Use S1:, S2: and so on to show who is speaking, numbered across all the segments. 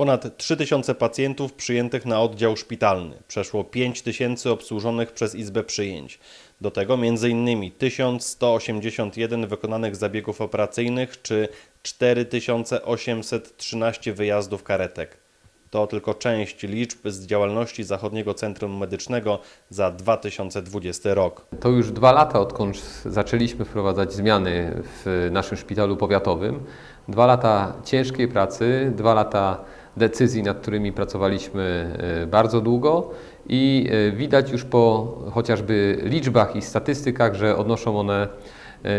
S1: Ponad 3000 pacjentów przyjętych na oddział szpitalny. Przeszło 5000 obsłużonych przez Izbę Przyjęć. Do tego m.in. 1181 wykonanych zabiegów operacyjnych czy 4813 wyjazdów karetek. To tylko część liczb z działalności Zachodniego Centrum Medycznego za 2020 rok.
S2: To już dwa lata, odkąd zaczęliśmy wprowadzać zmiany w naszym szpitalu powiatowym. Dwa lata ciężkiej pracy, dwa lata decyzji, nad którymi pracowaliśmy e, bardzo długo i e, widać już po chociażby liczbach i statystykach, że odnoszą one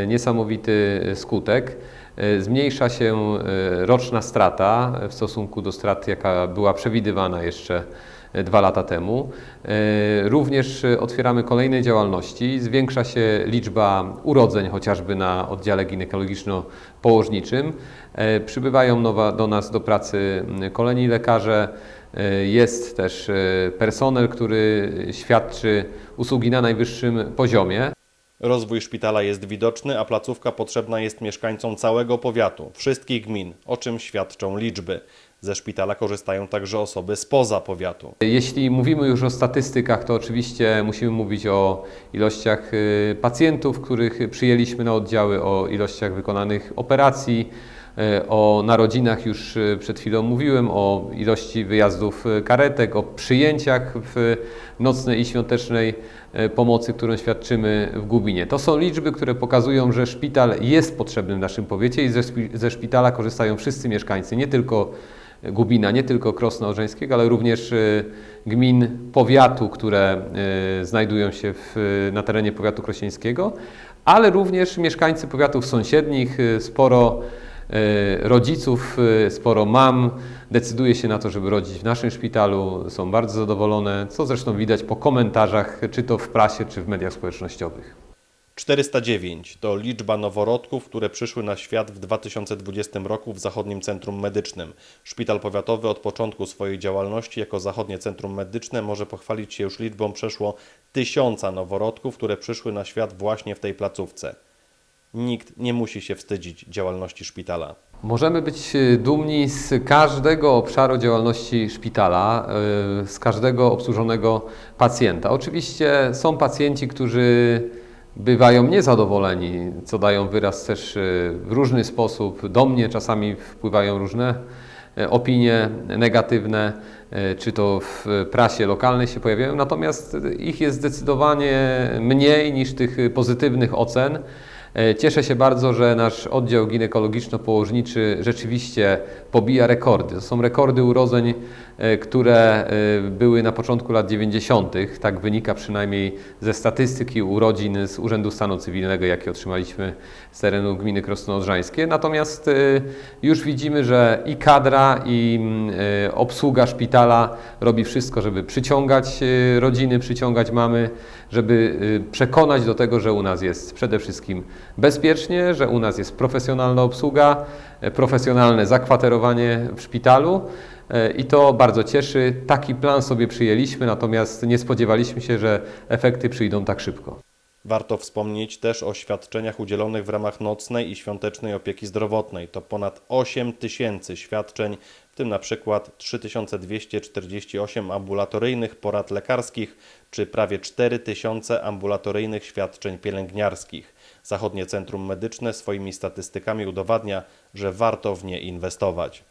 S2: niesamowity skutek. E, Zmniejsza się e, roczna strata w stosunku do strat, jaka była przewidywana jeszcze e, dwa lata temu. E, Również e, otwieramy kolejne działalności. Zwiększa się liczba urodzeń chociażby na oddziale ginekologiczno-położniczym. E, Przybywają nowa, do nas do pracy kolejni lekarze. E, Jest też e, personel, który świadczy usługi na najwyższym poziomie.
S1: Rozwój szpitala jest widoczny, a placówka potrzebna jest mieszkańcom całego powiatu, wszystkich gmin, o czym świadczą liczby. Ze szpitala korzystają także osoby spoza powiatu.
S2: Jeśli mówimy już o statystykach, to oczywiście musimy mówić o ilościach y, pacjentów, których przyjęliśmy na oddziały, o ilościach wykonanych operacji, o narodzinach już y, przed chwilą mówiłem, o ilości wyjazdów y, karetek, o przyjęciach w nocnej i świątecznej y, pomocy, którą świadczymy w Gubinie. To są liczby, które pokazują, że szpital jest potrzebny w naszym powiecie i ze, ze szpitala korzystają wszyscy mieszkańcy, nie tylko Gubina, nie tylko Krosna Odrzańskiego, ale również gmin powiatu, które znajdują się w, na terenie powiatu krośnieńskiego, ale również mieszkańcy powiatów sąsiednich, sporo rodziców, y, sporo mam decyduje się na to, żeby rodzić w naszym szpitalu, są bardzo zadowolone, co zresztą widać po komentarzach, czy to w prasie, czy w mediach społecznościowych.
S1: 409 to liczba noworodków, które przyszły na świat w 2020 roku w Zachodnim Centrum Medycznym. Szpital powiatowy od początku swojej działalności jako Zachodnie Centrum Medyczne może pochwalić się już liczbą przeszło tysiąca noworodków, które przyszły na świat właśnie w tej placówce. Nikt nie musi się wstydzić działalności szpitala.
S2: Możemy być y, dumni z każdego obszaru działalności szpitala, y, z każdego obsłużonego pacjenta. Oczywiście są pacjenci, którzy bywają niezadowoleni, co dają wyraz też y, w różny sposób. Do mnie czasami wpływają różne opinie negatywne, czy to w prasie lokalnej się pojawiają, natomiast ich jest zdecydowanie mniej niż tych pozytywnych ocen. E, Cieszę się bardzo, że nasz oddział ginekologiczno-położniczy rzeczywiście pobija rekordy. To są rekordy urodzeń, e, które e, były na początku lat 90. Tak wynika przynajmniej ze statystyki urodzin z Urzędu Stanu Cywilnego, jakie otrzymaliśmy z terenu gminy Krosno-Odrzańskie. Natomiast już widzimy, że i kadra, i mm, obsługa szpitala robi wszystko, żeby przyciągać rodziny, przyciągać mamy, żeby przekonać do tego, że u nas jest przede wszystkim bezpiecznie, że u nas jest profesjonalna obsługa, e, profesjonalne zakwaterowanie w szpitalu e, i to bardzo cieszy. Taki plan sobie przyjęliśmy, natomiast nie spodziewaliśmy się, że efekty przyjdą tak szybko.
S1: Warto wspomnieć też o świadczeniach udzielonych w ramach nocnej i świątecznej opieki zdrowotnej. To ponad 8 tysięcy świadczeń, w tym na przykład 3248 ambulatoryjnych porad lekarskich czy prawie 4 tysiące ambulatoryjnych świadczeń pielęgniarskich. Zachodnie Centrum Medyczne swoimi statystykami udowadnia, że warto w nie inwestować.